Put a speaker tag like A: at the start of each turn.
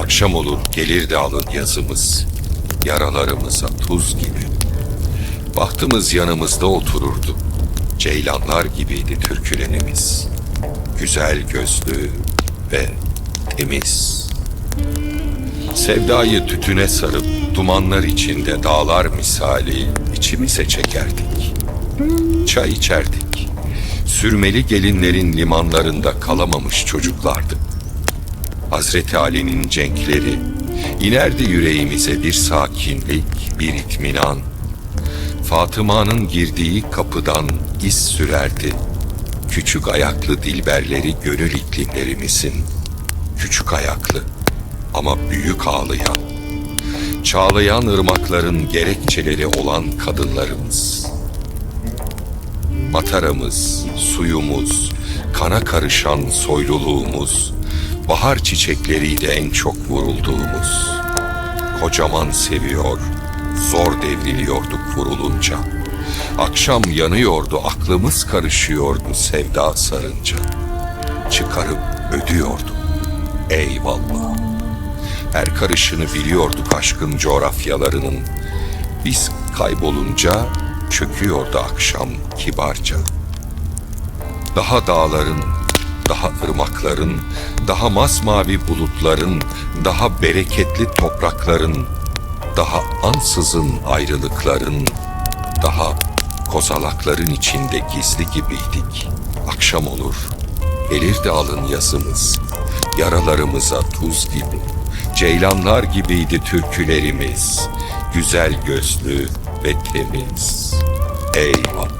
A: Akşam olur gelirdi alın yazımız, yaralarımıza tuz gibi. Bahtımız yanımızda otururdu, ceylanlar gibiydi türkülerimiz. Güzel gözlü ve temiz. Sevdayı tütüne sarıp dumanlar içinde dağlar misali içimize çekerdik. Çay içerdik. Sürmeli gelinlerin limanlarında kalamamış çocuklardı. Hazreti Ali'nin cenkleri inerdi yüreğimize bir sakinlik, bir itminan. Fatıma'nın girdiği kapıdan iz sürerdi. Küçük ayaklı dilberleri gönül iklimlerimizin. Küçük ayaklı ama büyük ağlayan. Çağlayan ırmakların gerekçeleri olan kadınlarımız. Mataramız, suyumuz, kana karışan soyluluğumuz, bahar çiçekleriydi en çok vurulduğumuz. Kocaman seviyor, zor devriliyorduk vurulunca. Akşam yanıyordu, aklımız karışıyordu sevda sarınca. Çıkarıp ödüyorduk. Eyvallah. Her karışını biliyorduk aşkın coğrafyalarının. Biz kaybolunca çöküyordu akşam kibarca. Daha dağların, daha ırmakların, daha masmavi bulutların, daha bereketli toprakların, daha ansızın ayrılıkların, daha kozalakların içinde gizli gibiydik. Akşam olur, gelirdi alın yazımız, yaralarımıza tuz gibi. Ceylanlar gibiydi türkülerimiz, güzel gözlü ve temiz. Eyvallah.